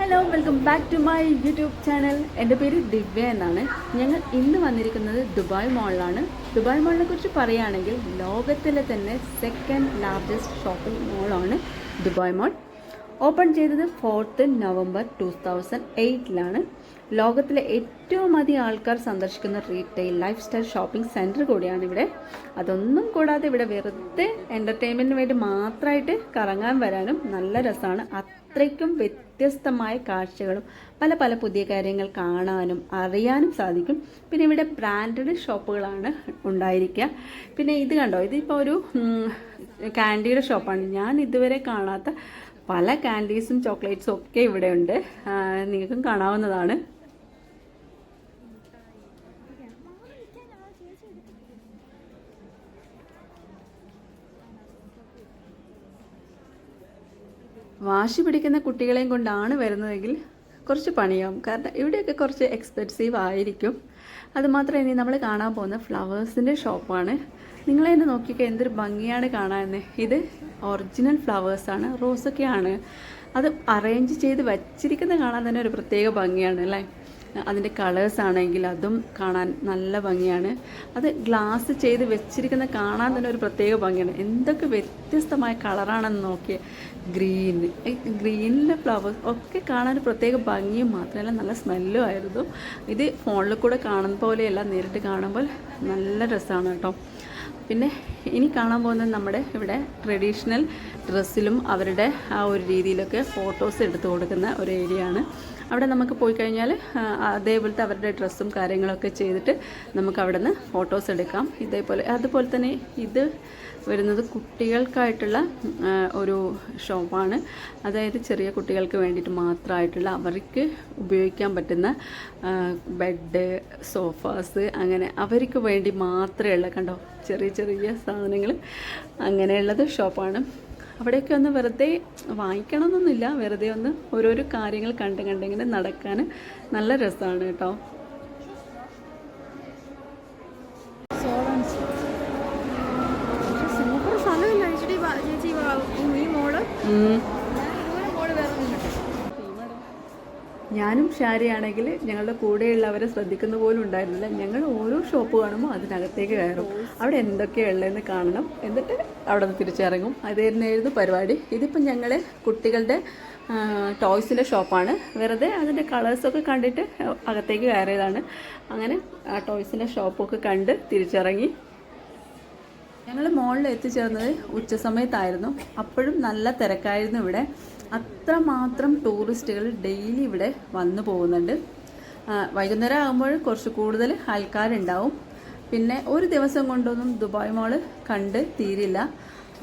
Hello welcome back to my YouTube channel എന്റെ പേര് ദിവ്യ എന്നാണ്. ഞങ്ങൾ ഇന്ന് വന്നിരിക്കുന്നത് ദുബായ് മോളിലാണ് ദുബായ് മോളിനെ കുറിച്ച് പറയുകയാണെങ്കിൽ ലോകത്തിലെ തന്നെ സെക്കൻഡ് ലാർജസ്റ്റ് ഷോപ്പിംഗ് മോളാണ് ദുബായ് മോൾ ഓപ്പൺ ചെയ്തത് ഫോർത്ത് നവംബർ ടു തൗസൻഡ് എയ്റ്റിലാണ് ലോകത്തിലെ ഏറ്റവും അധികം ആൾക്കാർ സന്ദർശിക്കുന്ന retail lifestyle shopping centre കൂടിയാണ് ഇവിടെ. അതൊന്നും കൂടാതെ ഇവിടെ വെറുതെ എന്റർടൈൻമെന്റിന് വേണ്ടി മാത്രമായിട്ട് കറങ്ങാൻ വരാനും നല്ല രസമാണ്. അത്രയ്ക്കും വ്യത്യസ്തമായ കാഴ്ചകളും പല പല പുതിയ കാര്യങ്ങൾ കാണാനും അറിയാനും സാധിക്കും. പിന്നെ ഇവിടെ ബ്രാൻഡഡ് ഷോപ്പുകളാണ് ഉണ്ടായിരിക്കുക. പിന്നെ ഇത് കണ്ടോ? ഇതിപ്പോൾ ഒരു കാൻഡിയുടെ ഷോപ്പാണ്. ഞാൻ ഇതുവരെ കാണാത്ത പല കാൻഡീസും ചോക്ലേറ്റ്സും ഒക്കെ ഇവിടെ ഉണ്ട്. നിങ്ങൾക്കും കാണാവുന്നതാണ്. വാശി പിടിക്കുന്ന കുട്ടികളെയും കൊണ്ടാണ് വരുന്നതെങ്കിൽ കുറച്ച് പണിയാവും. കാരണം ഇവിടെയൊക്കെ കുറച്ച് എക്സ്പെൻസീവ് ആയിരിക്കും. അതുമാത്രം ഇനി നമ്മൾ കാണാൻ പോകുന്ന ഫ്ലവേഴ്സിന്റെ ഷോപ്പാണ്. നിങ്ങളെ തന്നെ നോക്കിയൊക്കെ എന്തൊരു ഭംഗിയാണ് കാണാൻ ഇത് ഒറിജിനൽ ഫ്ലവേഴ്സാണ് റോസൊക്കെയാണ്. അത് അറേഞ്ച് ചെയ്ത് വച്ചിരിക്കുന്ന കാണാൻ തന്നെ ഒരു പ്രത്യേക ഭംഗിയാണ് അല്ലേ? അതിന്റെ കളേഴ്സ് ആണെങ്കിൽ അതും കാണാൻ നല്ല ഭംഗിയാണ്. അത് ഗ്ലാസ് ചെയ്ത് വെച്ചിരിക്കുന്ന കാണാൻ തന്നെ ഒരു പ്രത്യേക ഭംഗിയാണ്. എന്തൊക്കെ വ്യത്യസ്തമായ കളറാണെന്ന് നോക്കിയ. ഗ്രീൻ ഗ്രീനിലെ ഫ്ലവേഴ്സ് ഒക്കെ കാണാൻ ഒരു പ്രത്യേക ഭംഗിയും മാത്രമല്ല നല്ല സ്മെല്ലും ആയിരുന്നു. ഇത് ഫോണിൽ കൂടെ കാണുന്ന പോലെയല്ല നേരിട്ട് കാണുമ്പോൾ നല്ല രസമാണ് കേട്ടോ. പിന്നെ ഇനി കാണാൻ പോകുന്നത് നമ്മുടെ ഇവിടെ ട്രഡീഷണൽ ഡ്രസ്സിലും അവരുടെ ആ ഒരു രീതിയിലൊക്കെ ഫോട്ടോസ് എടുത്തു കൊടുക്കുന്ന ഒരു ഏരിയ ആണ്. അവിടെ നമുക്ക് പോയി കഴിഞ്ഞാൽ അതേപോലത്തെ അവരുടെ ഡ്രസ്സും കാര്യങ്ങളൊക്കെ ചെയ്തിട്ട് നമുക്ക് അവിടെ നിന്ന് ഫോട്ടോസ് എടുക്കാം. ഇതേപോലെ അതുപോലെ തന്നെ ഇത് വരുന്നത് കുട്ടികൾക്കായിട്ടുള്ള ഒരു ഷോപ്പാണ്. അതായത് ചെറിയ കുട്ടികൾക്ക് വേണ്ടിയിട്ട് മാത്രമായിട്ടുള്ള അവർക്ക് ഉപയോഗിക്കാൻ പറ്റുന്ന ബെഡ് സോഫാസ് അങ്ങനെ അവർക്ക് വേണ്ടി മാത്രമേ ഉള്ള കണ്ടോ ചെറിയ ചെറിയ സാധനങ്ങൾ അങ്ങനെയുള്ളത് ഷോപ്പാണ് അവിടെയൊക്കെ ഒന്ന് വെറുതെ വാങ്ങിക്കണമെന്നൊന്നുമില്ല വെറുതെ ഒന്ന് ഓരോരോ കാര്യങ്ങൾ കണ്ട് കണ്ടിങ്ങനെ നടക്കാൻ നല്ല രസമാണ് കേട്ടോ. ഞാനും ഷാരിയാണെങ്കിൽ ഞങ്ങളുടെ കൂടെയുള്ളവരെ ശ്രദ്ധിക്കുന്ന പോലും ഉണ്ടായിരുന്നില്ല. ഞങ്ങൾ ഓരോ ഷോപ്പ് കാണുമ്പോൾ അതിനകത്തേക്ക് കയറും. അവിടെ എന്തൊക്കെയാണ് ഉള്ളതെന്ന് കാണണം. എന്നിട്ട് അവിടെ നിന്ന് തിരിച്ചിറങ്ങും. അതായിരുന്നായിരുന്നു പരിപാടി. ഇതിപ്പം ഞങ്ങൾ കുട്ടികളുടെ ടോയ്സിന്റെ ഷോപ്പാണ് വെറുതെ അതിന്റെ കളേഴ്സൊക്കെ കണ്ടിട്ട് അകത്തേക്ക് കയറിയതാണ്. അങ്ങനെ ആ ടോയ്സിന്റെ ഷോപ്പൊക്കെ കണ്ട് തിരിച്ചിറങ്ങി. ഞങ്ങൾ മോളിൽ എത്തിച്ചേർന്നത് ഉച്ച സമയത്തായിരുന്നു അപ്പോഴും നല്ല തിരക്കായിരുന്നു ഇവിടെ. അത്രമാത്രം ടൂറിസ്റ്റുകൾ ഡെയിലി ഇവിടെ വന്നു പോകുന്നുണ്ട്. വൈകുന്നേരം ആകുമ്പോൾ കുറച്ച് കൂടുതൽ ആൾക്കാരുണ്ടാവും. പിന്നെ ഒരു ദിവസം കൊണ്ടൊന്നും ദുബായ് മോൾ കണ്ട് തീരില്ല.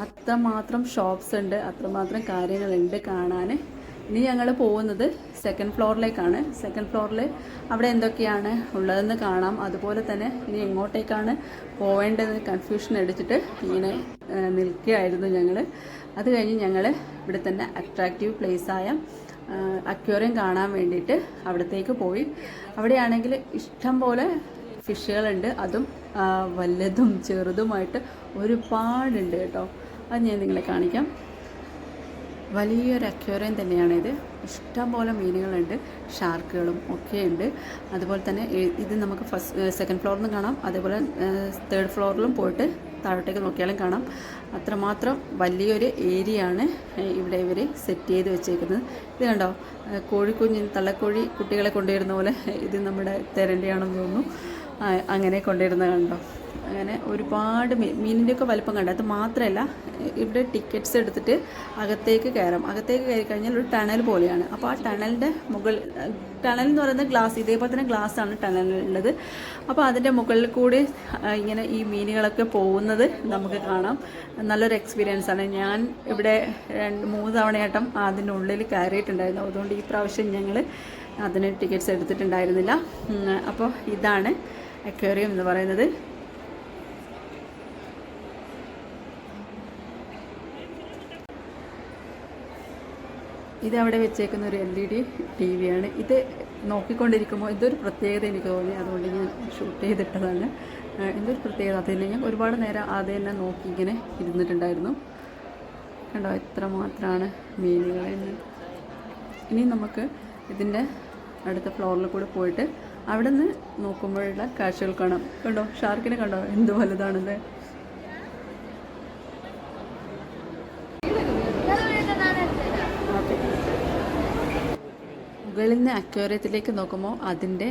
അത്രമാത്രം ഷോപ്സ് ഉണ്ട് അത്രമാത്രം കാര്യങ്ങളുണ്ട് കാണാൻ ഇനി ഞങ്ങൾ പോകുന്നത് സെക്കൻഡ് ഫ്ലോറിലേക്കാണ് സെക്കൻഡ് ഫ്ലോറിൽ അവിടെ എന്തൊക്കെയാണ് ഉള്ളതെന്ന് കാണാം. അതുപോലെ തന്നെ ഇനി എങ്ങോട്ടേക്കാണ് പോവേണ്ടത് കൺഫ്യൂഷൻ അടിച്ചിട്ട് ഇങ്ങനെ നിൽക്കുകയായിരുന്നു ഞങ്ങൾ അത് കഴിഞ്ഞ് ഞങ്ങൾ ഇവിടെ തന്നെ അട്രാക്റ്റീവ് പ്ലേസായ അക്വേറിയം കാണാൻ വേണ്ടിയിട്ട് അവിടത്തേക്ക് പോയി. അവിടെയാണെങ്കിൽ ഇഷ്ടം പോലെ ഫിഷുകളുണ്ട് അതും വലുതും ചെറുതുമായിട്ട് ഒരുപാടുണ്ട് കേട്ടോ. അത് ഞാൻ നിങ്ങളെ കാണിക്കാം. വലിയൊരു അക്വേറിയം തന്നെയാണിത്. ഇഷ്ടംപോലെ മീനുകളുണ്ട്. ഷാർക്കുകളും ഒക്കെയുണ്ട് അതുപോലെ തന്നെ ഇത് നമുക്ക് ഫസ്റ്റ് സെക്കൻഡ് ഫ്ലോറിൽ നിന്ന് കാണാം. അതേപോലെ തേർഡ് ഫ്ലോറിലും പോയിട്ട് താഴോട്ടേക്ക് നോക്കിയാലും കാണാം. അത്രമാത്രം വലിയൊരു ഏരിയ ആണ് ഇവിടെ ഇവർ സെറ്റ് ചെയ്ത് വെച്ചേക്കുന്നത്. ഇത് കണ്ടോ? കോഴിക്കുഞ്ഞ് തള്ളക്കോഴി കുട്ടികളെ കൊണ്ടുവരുന്ന പോലെ ഇത് നമ്മുടെ തെരണ്ടിയാണെന്ന് തോന്നുന്നു. അങ്ങനെ കൊണ്ടുവരുന്നത് കണ്ടോ? അങ്ങനെ ഒരുപാട് മീനിന്റെയൊക്കെ വലിപ്പം കണ്ട്. അത് മാത്രമല്ല ഇവിടെ ടിക്കറ്റ്സ് എടുത്തിട്ട് അകത്തേക്ക് കയറാം. അകത്തേക്ക് കയറി കഴിഞ്ഞാൽ ഒരു ടണൽ പോലെയാണ്. അപ്പോൾ ആ ടണലിന്റെ മുകൾ ടണൽ എന്ന് പറയുന്നത് ഗ്ലാസ് ഇതേപോലെ തന്നെ ഗ്ലാസ്സാണ് ടണലുള്ളത് അപ്പോൾ അതിന്റെ മുകളിൽ കൂടി ഇങ്ങനെ ഈ മീനുകളൊക്കെ പോകുന്നത് നമുക്ക് കാണാം. നല്ലൊരു എക്സ്പീരിയൻസ് ആണ്. ഞാൻ ഇവിടെ രണ്ട് മൂന്ന് തവണയായിട്ടും അതിനുള്ളിൽ കയറിയിട്ടുണ്ടായിരുന്നു. അതുകൊണ്ട് ഈ പ്രാവശ്യം ഞങ്ങൾ അതിന് ടിക്കറ്റ്സ് എടുത്തിട്ടുണ്ടായിരുന്നില്ല. അപ്പോൾ ഇതാണ് അക്വേറിയം എന്ന് പറയുന്നത്. ഇത് അവിടെ വെച്ചേക്കുന്ന ഒരു എൽ ഇ ഡി ടി വിയാണ് ഇത് നോക്കിക്കൊണ്ടിരിക്കുമ്പോൾ ഇതൊരു പ്രത്യേകത എനിക്ക് തോന്നി. അതുകൊണ്ട് ഞാൻ ഷൂട്ട് ചെയ്തിട്ടതാണ്. എന്തൊരു പ്രത്യേകത. അത് തന്നെ ഞാൻ ഒരുപാട് നേരം അത് തന്നെ നോക്കി ഇങ്ങനെ ഇരുന്നിട്ടുണ്ടായിരുന്നു. കണ്ടോ? എത്ര മാത്രമാണ് മീനുകളെന്ന് ഇനി നമുക്ക് ഇതിന്റെ അടുത്ത ഫ്ലോറിൽ കൂടെ പോയിട്ട് അവിടെ നിന്ന് നോക്കുമ്പോഴുള്ള കാഴ്ചകൾ കാണാം. കണ്ടോ? ഷാർക്കിനെ കണ്ടോ? എന്ത് വലുതാണല്ലേ മുകളിൽ നിന്ന് അക്വേറിയത്തിലേക്ക് നോക്കുമ്പോൾ അതിന്റെ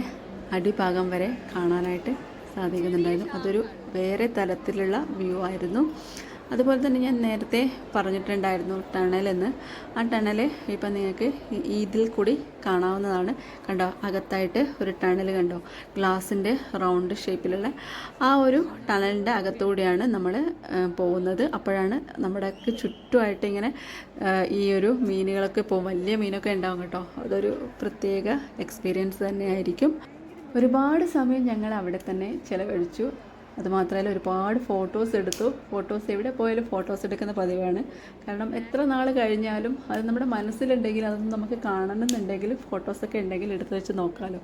അടിഭാഗം വരെ കാണാനായിട്ട് സാധിക്കുന്നുണ്ടായിരുന്നു. അതൊരു വേറെ തരത്തിലുള്ള വ്യൂ ആയിരുന്നു. അതുപോലെ തന്നെ ഞാൻ നേരത്തെ പറഞ്ഞിട്ടുണ്ടായിരുന്നു ടണലെന്ന് ആ ടണൽ ഇപ്പം നിങ്ങൾക്ക് ഇതിൽ കൂടി കാണാവുന്നതാണ്. കണ്ടോ? അകത്തായിട്ട് ഒരു ടണൽ കണ്ടോ? ഗ്ലാസിന്റെ റൗണ്ട് ഷേപ്പിലുള്ള ആ ഒരു ടണലിന്റെ അകത്തൂടെയാണ് നമ്മൾ പോകുന്നത്. അപ്പോഴാണ് നമ്മുടെ ചുറ്റുമായിട്ട് ഇങ്ങനെ ഈ ഒരു മീനുകളൊക്കെ പോകും വലിയ മീനൊക്കെ ഉണ്ടാവും കേട്ടോ. അതൊരു പ്രത്യേക എക്സ്പീരിയൻസ് തന്നെയായിരിക്കും. ഒരുപാട് സമയം ഞങ്ങൾ അവിടെ തന്നെ ചിലവഴിച്ചു. അതുമാത്രമല്ല ഒരുപാട് ഫോട്ടോസ് എടുത്തു. ഫോട്ടോസ് എവിടെ പോയാലും ഫോട്ടോസ് എടുക്കുന്ന പതിവാണ്. കാരണം എത്ര നാൾ കഴിഞ്ഞാലും അത് നമ്മുടെ മനസ്സിലുണ്ടെങ്കിൽ അതൊന്നും നമുക്ക് കാണണമെന്നുണ്ടെങ്കിൽ ഫോട്ടോസൊക്കെ ഉണ്ടെങ്കിൽ എടുത്തു വെച്ച് നോക്കാമല്ലോ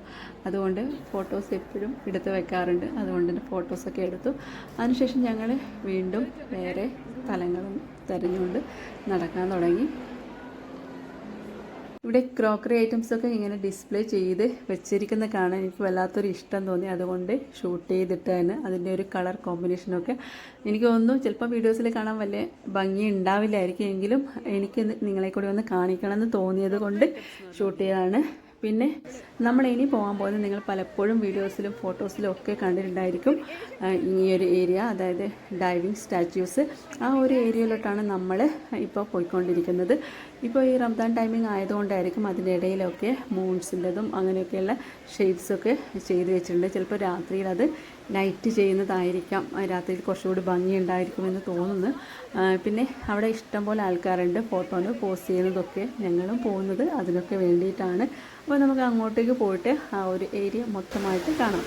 അതുകൊണ്ട് ഫോട്ടോസ് എപ്പോഴും എടുത്ത് വെക്കാറുണ്ട്. അതുകൊണ്ട് തന്നെ ഫോട്ടോസൊക്കെ എടുത്തു. അതിനുശേഷം ഞങ്ങൾ വീണ്ടും വേറെ സ്ഥലങ്ങളും തിരഞ്ഞുകൊണ്ട് നടക്കാൻ തുടങ്ങി. ഇവിടെ ക്രോക്കറി ഐറ്റംസൊക്കെ ഇങ്ങനെ ഡിസ്പ്ലേ ചെയ്ത് വെച്ചിരിക്കുന്ന കാണാൻ എനിക്ക് വല്ലാത്തൊരു ഇഷ്ടം തോന്നി. അതുകൊണ്ട് ഷൂട്ട് ചെയ്തിട്ട് തന്നെ അതിന്റെ ഒരു കളർ കോമ്പിനേഷനൊക്കെ എനിക്ക് തോന്നുന്നു ചിലപ്പോൾ വീഡിയോസിൽ കാണാൻ വലിയ ഭംഗി ഉണ്ടാവില്ലായിരിക്കും എങ്കിലും എനിക്ക് നിങ്ങളെ കൂടി ഒന്ന് കാണിക്കണം എന്ന് തോന്നിയത് കൊണ്ട് ഷൂട്ട് ചെയ്തതാണ്. പിന്നെ നമ്മൾ ഇനി പോകാൻ പോകുന്നത് നിങ്ങൾ പലപ്പോഴും വീഡിയോസിലും ഫോട്ടോസിലും ഒക്കെ കണ്ടിട്ടുണ്ടായിരിക്കും. ഈ ഒരു ഏരിയ അതായത് ഡൈവിങ് സ്റ്റാച്യൂസ് ആ ഒരു ഏരിയയിലോട്ടാണ് നമ്മൾ ഇപ്പോൾ പോയിക്കൊണ്ടിരിക്കുന്നത്. ഇപ്പോൾ ഈ റംദാൻ ടൈമിംഗ് ആയതുകൊണ്ടായിരിക്കും അതിന്റെ ഇടയിലൊക്കെ മൂൺസിന്റെതും അങ്ങനെയൊക്കെയുള്ള ഷെയ്ഡ്സൊക്കെ ചെയ്ത് വെച്ചിട്ടുണ്ട്. ചിലപ്പോൾ രാത്രിയിൽ അത് ലൈറ്റ് ചെയ്യുന്നതായിരിക്കാം. രാത്രിയിൽ കുറച്ചുകൂടി ഭംഗി ഉണ്ടായിരിക്കുമെന്ന് തോന്നുന്നു പിന്നെ അവിടെ ഇഷ്ടംപോലെ ആൾക്കാരുണ്ട്. ഫോട്ടോന് പോസ്റ്റ് ചെയ്യുന്നതൊക്കെ ഞങ്ങളും പോകുന്നത് അതിനൊക്കെ വേണ്ടിയിട്ടാണ്. അപ്പോൾ നമുക്ക് അങ്ങോട്ടേക്ക് പോയിട്ട് ആ ഒരു ഏരിയ മൊത്തമായിട്ട് കാണാം.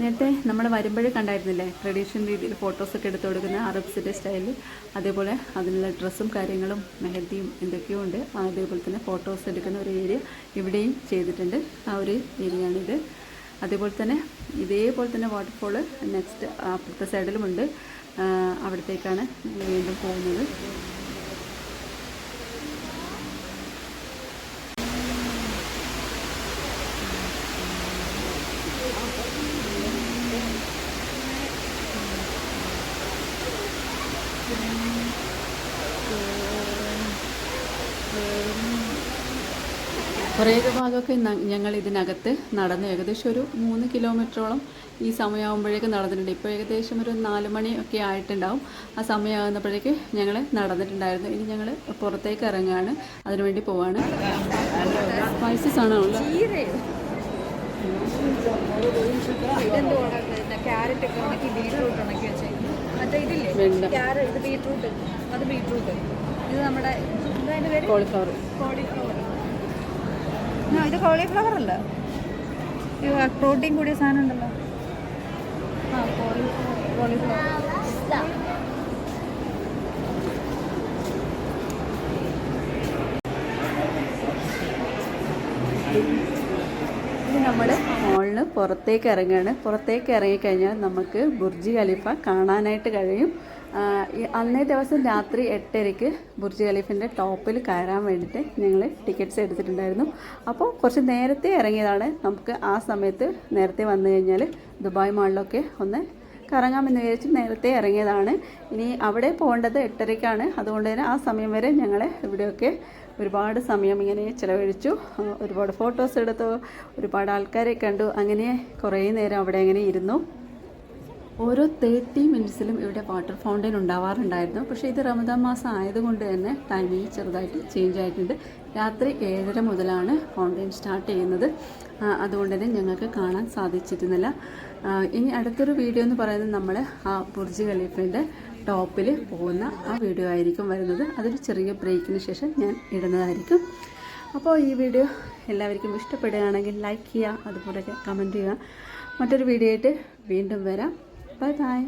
നേരത്തെ നമ്മൾ വരുമ്പോഴേ കണ്ടായിരുന്നില്ലേ? ട്രഡീഷണൽ രീതിയിൽ ഫോട്ടോസൊക്കെ എടുത്തു കൊടുക്കുന്ന അറബ്സിന്റെ സ്റ്റൈലിൽ അതേപോലെ അതിനുള്ള ഡ്രസ്സും കാര്യങ്ങളും മെഹന്തിയും എന്തൊക്കെയോ ഉണ്ട്. അതേപോലെ തന്നെ ഫോട്ടോസ് എടുക്കുന്ന ഒരു ഏരിയ ഇവിടെയും ചെയ്തിട്ടുണ്ട്. ആ ഒരു ഏരിയയാണിത് അതേപോലെ തന്നെ ഇതേപോലെ തന്നെ വാട്ടർഫോൾ നെക്സ്റ്റ് അപ്പുറത്തെ സൈഡിലുമുണ്ട് അവിടത്തേക്കാണ് വീണ്ടും പോകുന്നത്. കുറേ ഭാഗമൊക്കെ ഞങ്ങൾ ഇതിനകത്ത് നടന്ന് ഏകദേശം ഒരു മൂന്ന് കിലോമീറ്ററോളം ഈ സമയമാകുമ്പോഴേക്ക് നടന്നിട്ടുണ്ട്. ഇപ്പോൾ ഏകദേശം ഒരു നാല് മണി ഒക്കെ ആയിട്ടുണ്ടാവും. ആ സമയമാകുന്നപ്പോഴേക്ക് ഞങ്ങൾ നടന്നിട്ടുണ്ടായിരുന്നു. ഇനി ഞങ്ങൾ പുറത്തേക്ക് ഇറങ്ങുകയാണ് അതിനുവേണ്ടി പോവാണ്. സ്പൈസസ് ആണോ ഉള്ളത്. ക്യാരറ്റ് ഒക്കെ ഉണക്കി ബീട്രൂട്ട് ഉണക്കി വെച്ചേക്കുന്നു മറ്റേ ഇതില്ലേ? ക്യാരറ്റ് ഇത് ബീട്രൂട്ട് അത് ബീട്രൂട്ട് ഇത് നമ്മുടെ കോളിഫ്ലവർ കോളിഫ്ലവർ ഇത് കോളിഫ്ലവർ അല്ല. ഇത് പ്രോട്ടീൻ കൂടിയ സാധനം ഉണ്ടല്ലോ. ആ കോളിഫ്ലവർ നമ്മൾ മോളിന് പുറത്തേക്ക് ഇറങ്ങുകയാണ് പുറത്തേക്ക് ഇറങ്ങിക്കഴിഞ്ഞാൽ നമുക്ക് ബുർജ് ഖലീഫ കാണാനായിട്ട് കഴിയും. അന്നേ ദിവസം രാത്രി എട്ടരയ്ക്ക് ബുർജ് ഖലീഫിന്റെ ടോപ്പിൽ കയറാൻ വേണ്ടിയിട്ട് ഞങ്ങൾ ടിക്കറ്റ്സ് എടുത്തിട്ടുണ്ടായിരുന്നു. അപ്പോൾ കുറച്ച് നേരത്തെ ഇറങ്ങിയതാണ്. നമുക്ക് ആ സമയത്ത് നേരത്തെ വന്നു കഴിഞ്ഞാൽ ദുബായ് മാളിലൊക്കെ ഒന്ന് കറങ്ങാമെന്ന് വിചാരിച്ച് നേരത്തെ ഇറങ്ങിയതാണ്. ഇനി അവിടെ പോകേണ്ടത് എട്ടരയ്ക്കാണ്. അതുകൊണ്ട് തന്നെ ആ സമയം വരെ ഞങ്ങൾ ഇവിടെയൊക്കെ ഒരുപാട് സമയം ഇങ്ങനെ ചിലവഴിച്ചു. ഒരുപാട് ഫോട്ടോസ് എടുത്തു. ഒരുപാട് ആൾക്കാരെ കണ്ടു. അങ്ങനെ കുറേ നേരം അവിടെ അങ്ങനെ ഇരുന്നു. ഓരോ തേർട്ടി മിനിറ്റ്സിലും ഇവിടെ വാട്ടർ ഫൗണ്ടൈൻ ഉണ്ടാവാറുണ്ടായിരുന്നു. പക്ഷേ ഇത് റമദാൻ മാസം ആയതുകൊണ്ട് തന്നെ ടൈമിംഗ് ചെറുതായിട്ട് ചേഞ്ച് ആയിട്ടുണ്ട്. രാത്രി ഏഴര മുതലാണ് ഫൗണ്ടൈൻ സ്റ്റാർട്ട് ചെയ്യുന്നത്. അതുകൊണ്ട് തന്നെ ഞങ്ങൾക്ക് കാണാൻ സാധിച്ചിരുന്നില്ല. ഇനി അടുത്തൊരു വീഡിയോ എന്ന് പറയുന്നത് നമ്മൾ ആ ബുർജ് ഖലീഫിന്റെ ടോപ്പിൽ പോകുന്ന ആ വീഡിയോ ആയിരിക്കും വരുന്നത്. അതൊരു ചെറിയ ബ്രേക്കിന് ശേഷം ഞാൻ ഇടുന്നതായിരിക്കും. അപ്പോൾ ഈ വീഡിയോ എല്ലാവർക്കും ഇഷ്ടപ്പെടുകയാണെങ്കിൽ ലൈക്ക് ചെയ്യുക അതുപോലെ കമന്റ് ചെയ്യുക. മറ്റൊരു വീഡിയോ ആയിട്ട് വീണ്ടും വരാം. 拜拜。